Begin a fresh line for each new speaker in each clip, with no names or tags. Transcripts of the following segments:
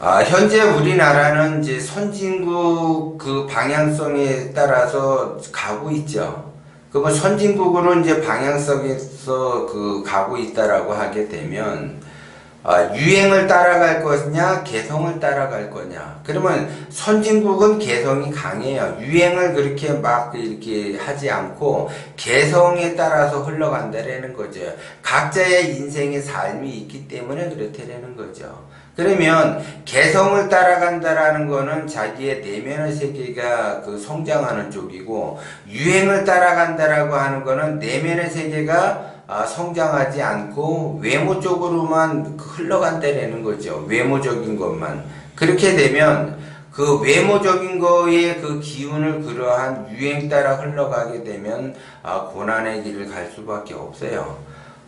아, 현재 우리나라는 이제 선진국 그 방향성에 따라서 가고 있죠. 그러면 선진국으로 이제 방향성에서 그 가고 있다라고 하게 되면 아, 유행을 따라갈 거냐, 개성을 따라갈 거냐. 그러면 선진국은 개성이 강해요. 유행을 그렇게 막 이렇게 하지 않고 개성에 따라서 흘러간다라는 거죠. 각자의 인생의 삶이 있기 때문에 그렇다라는 거죠. 그러면 개성을 따라간다라는 거는 자기의 내면의 세계가 그 성장하는 쪽이고 유행을 따라간다라고 하는 거는 내면의 세계가 아, 성장하지 않고 외모 쪽으로만 흘러간다라는 거죠. 외모적인 것만. 그렇게 되면 그 외모적인 거에 그 기운을 그러한 유행 따라 흘러가게 되면 아, 고난의 길을 갈 수밖에 없어요.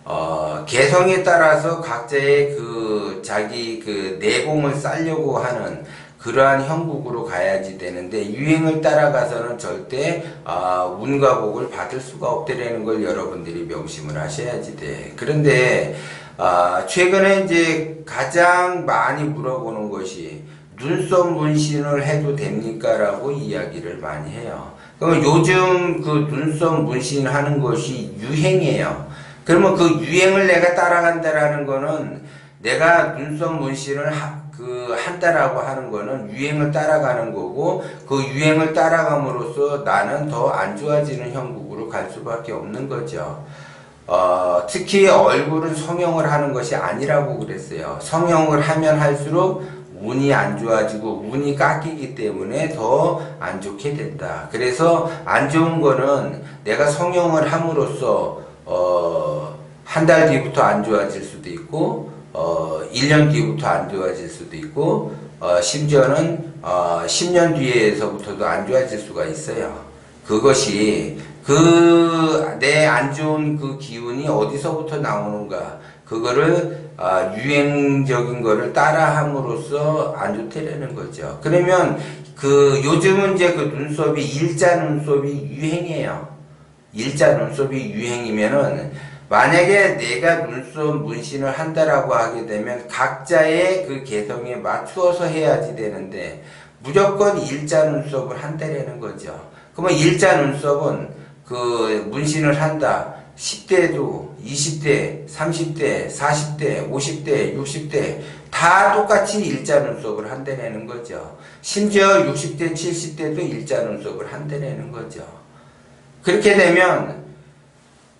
어, 개성에 따라서 각자의 그 자기 그 내공을 쌓려고 하는 그러한 형국으로 가야지 되는데 유행을 따라가서는 절대 아, 운과 복을 받을 수가 없다라는 걸 여러분들이 명심을 하셔야지 돼. 그런데 아, 최근에 이제 가장 많이 물어보는 것이 눈썹 문신을 해도 됩니까? 라고 이야기를 많이 해요. 그럼 요즘 그 눈썹 문신 하는 것이 유행이에요. 그러면 그 유행을 내가 따라간다라는 거는 내가 눈썹 문신을 하, 그 한다라고 하는 거는 유행을 따라가는 거고 그 유행을 따라감으로써 나는 더 안 좋아지는 형국으로 갈 수밖에 없는 거죠. 어, 특히 얼굴은 성형을 하는 것이 아니라고 그랬어요. 성형을 하면 할수록 운이 안 좋아지고 운이 깎이기 때문에 더 안 좋게 된다. 그래서 안 좋은 거는 내가 성형을 함으로써 어, 한 달 뒤부터 안 좋아질 수도 있고 어, 1년 뒤부터 안 좋아질 수도 있고 어, 심지어는 어, 10년 뒤에서부터도 안 좋아질 수가 있어요. 그것이 그 내 안 좋은 그 기운이 어디서부터 나오는가 그거를 아, 유행적인 거를 따라함으로써 안 좋다라는 거죠. 그러면 그 요즘은 이제 그 눈썹이 일자 눈썹이 유행이에요. 일자 눈썹이 유행이면은 만약에 내가 눈썹 문신을 한다라고 하게 되면 각자의 그 개성에 맞추어서 해야지 되는데 무조건 일자 눈썹을 한다라는 거죠. 그러면 일자 눈썹은 그 문신을 한다. 10대도 20대, 30대, 40대, 50대, 60대 다 똑같이 일자 눈썹을 한다라는 거죠. 심지어 60대, 70대도 일자 눈썹을 한다라는 거죠. 그렇게 되면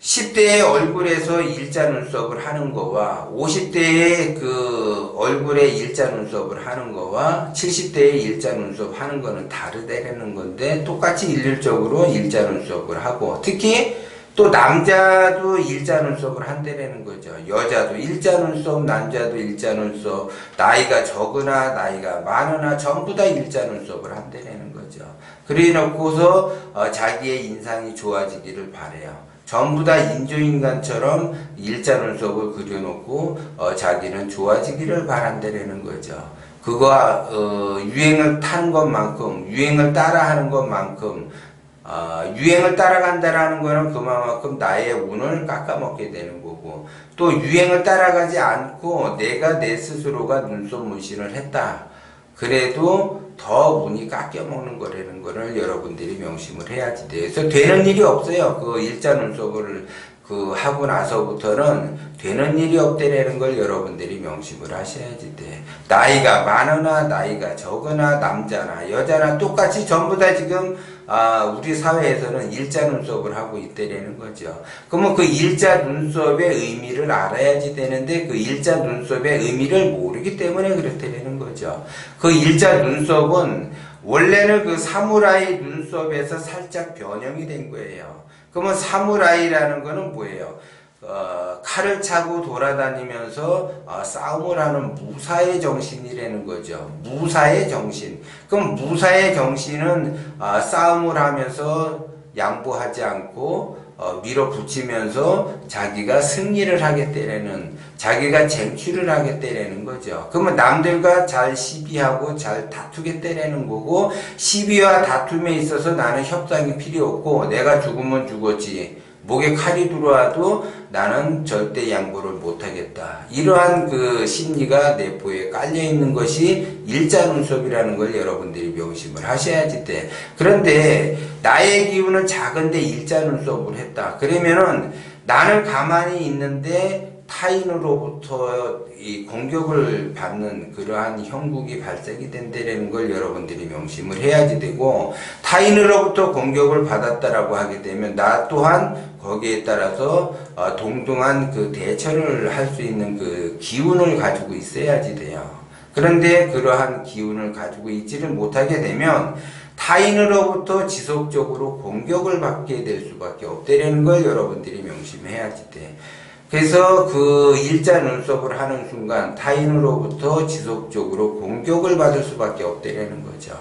10대의 얼굴에서 일자 눈썹을 하는 거와 50대의 그 얼굴에 일자 눈썹을 하는 거와 70대의 일자 눈썹 하는 거는 다르다라는 건데 똑같이 일률적으로 일자 눈썹을 하고 특히 또 남자도 일자 눈썹을 한다라는 거죠. 여자도 일자 눈썹, 남자도 일자 눈썹, 나이가 적으나 나이가 많으나 전부 다 일자 눈썹을 한다라는 거죠. 그래 놓고서 어, 자기의 인상이 좋아지기를 바래요. 전부 다 인조인간처럼 일자 눈썹을 그려놓고 어, 자기는 좋아지기를 바란다라는 거죠. 그거 어, 유행을 탄 것만큼 유행을 따라하는 것만큼 어, 유행을 따라간다라는 거는 그만큼 나의 운을 깎아먹게 되는 거고 또 유행을 따라가지 않고 내가 내 스스로가 눈썹 문신을 했다. 그래도 더 운이 깎여먹는 거라는 거를 여러분들이 명심을 해야지. 그래서 되는 일이 없어요. 그 일자 눈썹을 그 하고 나서부터는 되는 일이 없다라는 걸 여러분들이 명심을 하셔야지 돼. 나이가 많으나 나이가 적으나 남자나 여자나 똑같이 전부 다 지금 아, 우리 사회에서는 일자 눈썹을 하고 있다라는 거죠. 그러면 그 일자 눈썹의 의미를 알아야지 되는데 그 일자 눈썹의 의미를 모르기 때문에 그렇다라는 거죠. 그 일자 눈썹은 원래는 그 사무라이 눈썹에서 살짝 변형이 된 거예요. 그러면 사무라이라는 거는 뭐예요? 어, 칼을 차고 돌아다니면서 어, 싸움을 하는 무사의 정신이라는 거죠. 무사의 정신. 그럼 무사의 정신은 어, 싸움을 하면서 양보하지 않고 어, 밀어붙이면서 자기가 승리를 하겠다라는 자기가 쟁취를 하겠다라는 거죠. 그러면 남들과 잘 시비하고 잘 다투겠다라는 거고 시비와 다툼에 있어서 나는 협상이 필요 없고 내가 죽으면 죽었지 목에 칼이 들어와도 나는 절대 양보를 못하겠다. 이러한 그 심리가 내포에 깔려 있는 것이 일자눈썹이라는 걸 여러분들이 명심을 하셔야지 돼. 그런데 나의 기운은 작은데 일자눈썹을 했다. 그러면은 나는 가만히 있는데 타인으로부터 이 공격을 받는 그러한 형국이 발생이 된다는 걸 여러분들이 명심을 해야지 되고 타인으로부터 공격을 받았다라고 하게 되면 나 또한 거기에 따라서 어, 동등한 그 대처를 할 수 있는 그 기운을 가지고 있어야지 돼요. 그런데 그러한 기운을 가지고 있지를 못하게 되면 타인으로부터 지속적으로 공격을 받게 될 수밖에 없다는 걸 여러분들이 명심해야지 돼. 그래서 그 일자 눈썹을 하는 순간 타인으로부터 지속적으로 공격을 받을 수밖에 없다는 거죠.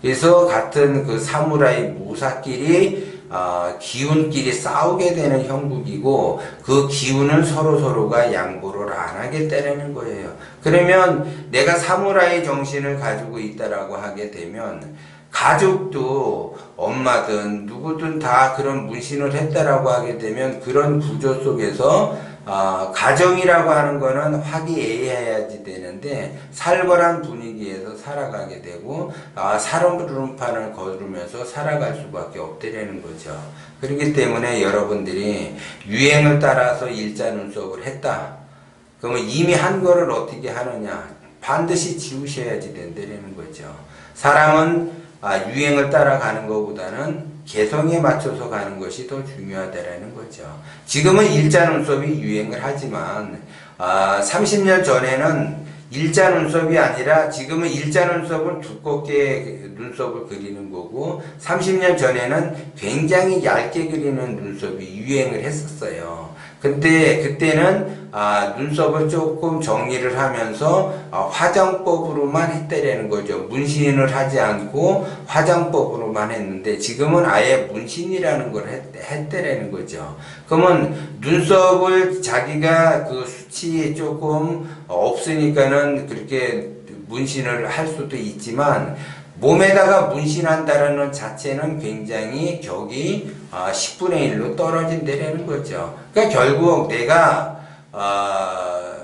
그래서 같은 그 사무라이 무사끼리 아, 기운끼리 싸우게 되는 형국이고 그 기운을 서로 서로가 양보를 안 하겠다라는 거예요. 그러면 내가 사무라이 정신을 가지고 있다라고 하게 되면 가족도 엄마든 누구든 다 그런 문신을 했다라고 하게 되면 그런 구조 속에서 아, 가정이라고 하는 거는 화기애애해야지 되는데 살벌한 분위기에서 살아가게 되고 아, 살얼음판을 걸으면서 살아갈 수밖에 없다라는 거죠. 그렇기 때문에 여러분들이 유행을 따라서 일자 눈썹을 했다. 그러면 이미 한 거를 어떻게 하느냐? 반드시 지우셔야지 된다는 거죠. 사람은 아, 유행을 따라가는 것보다는 개성에 맞춰서 가는 것이 더 중요하다라는 거죠. 지금은 일자 눈썹이 유행을 하지만 아, 30년 전에는 일자 눈썹이 아니라 지금은 일자 눈썹은 두껍게 눈썹을 그리는 거고 30년 전에는 굉장히 얇게 그리는 눈썹이 유행을 했었어요. 근데 그때는 아, 눈썹을 조금 정리를 하면서 아, 화장법으로만 했다라는 거죠. 문신을 하지 않고 화장법으로만 했는데 지금은 아예 문신이라는 걸 했, 했다라는 거죠. 그러면 눈썹을 자기가 그 수치에 조금 없으니까는 그렇게 문신을 할 수도 있지만 몸에다가 문신한다라는 자체는 굉장히 격이 아, 10분의 1로 떨어진다라는 거죠. 그러니까 결국 내가 아,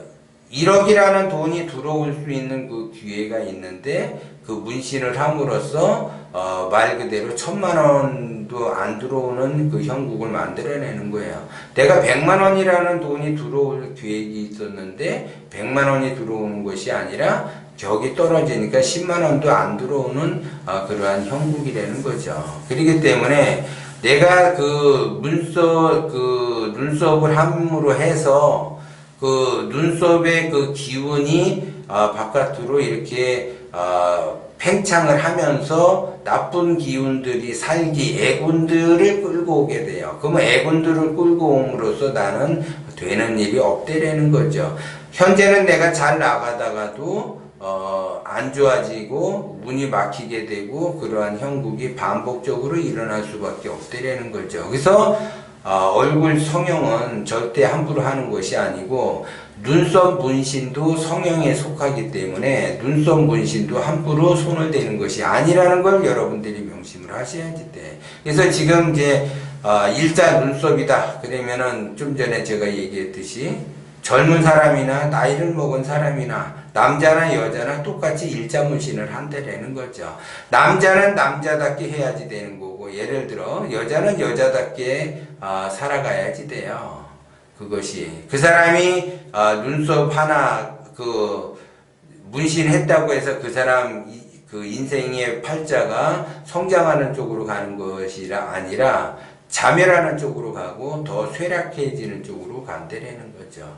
1억이라는 돈이 들어올 수 있는 그 기회가 있는데 그 문신을 함으로써 어, 말 그대로 천만 원도 안 들어오는 그 형국을 만들어내는 거예요. 내가 100만 원이라는 돈이 들어올 계획이 있었는데 100만 원이 들어오는 것이 아니라 격이 떨어지니까 10만 원도 안 들어오는 어, 그러한 형국이라는 거죠. 그렇기 때문에 내가 그 눈썹 그 눈썹을 함으로 해서 그 눈썹의 그 기운이 아, 바깥으로 이렇게 아, 팽창을 하면서 나쁜 기운들이 살기 애군들을 끌고 오게 돼요. 그러면 애군들을 끌고 옴으로써 나는 되는 일이 없대라는 거죠. 현재는 내가 잘 나가다가도 어, 안 좋아지고 문이 막히게 되고 그러한 형국이 반복적으로 일어날 수밖에 없다라는 거죠. 그래서 어, 얼굴 성형은 절대 함부로 하는 것이 아니고 눈썹 문신도 성형에 속하기 때문에 눈썹 문신도 함부로 손을 대는 것이 아니라는 걸 여러분들이 명심을 하셔야지 돼. 그래서 지금 이제 어, 일자 눈썹이다. 그러면은 좀 전에 제가 얘기했듯이 젊은 사람이나 나이를 먹은 사람이나 남자나 여자나 똑같이 일자 문신을 한다라는 거죠. 남자는 남자답게 해야지 되는 거고 예를 들어 여자는 여자답게 아, 살아가야지 돼요. 그것이 그 사람이 아, 눈썹 하나 그 문신했다고 해서 그 사람 이- 그 인생의 팔자가 성장하는 쪽으로 가는 것이라 아니라 자멸하는 쪽으로 가고 더 쇠락해지는 쪽으로 간다라는 거죠.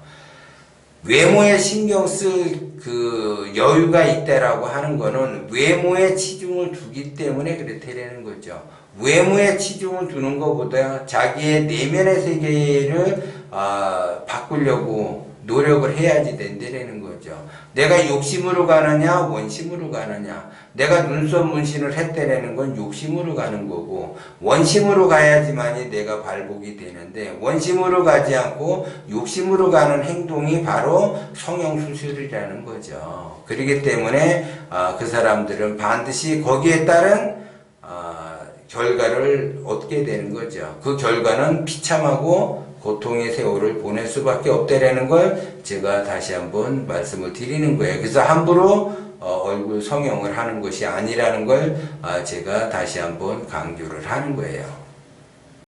외모에 신경 쓸 그 여유가 있다라고 하는 거는 외모에 치중을 두기 때문에 그렇다라는 거죠. 외모에 치중을 두는 것보다 자기의 내면의 세계를 아, 바꾸려고 노력을 해야지 된다라는 거죠. 내가 욕심으로 가느냐 원심으로 가느냐 내가 눈썹 문신을 했다라는 건 욕심으로 가는 거고 원심으로 가야지만이 내가 발복이 되는데 원심으로 가지 않고 욕심으로 가는 행동이 바로 성형 수술이라는 거죠. 그렇기 때문에 아, 그 사람들은 반드시 거기에 따른 아, 결과를 얻게 되는 거죠. 그 결과는 비참하고 고통의 세월을 보낼 수밖에 없다라는 걸 제가 다시 한번 말씀을 드리는 거예요. 그래서 함부로 어, 얼굴 성형을 하는 것이 아니라는 걸 아, 제가 다시 한번 강조를 하는 거예요.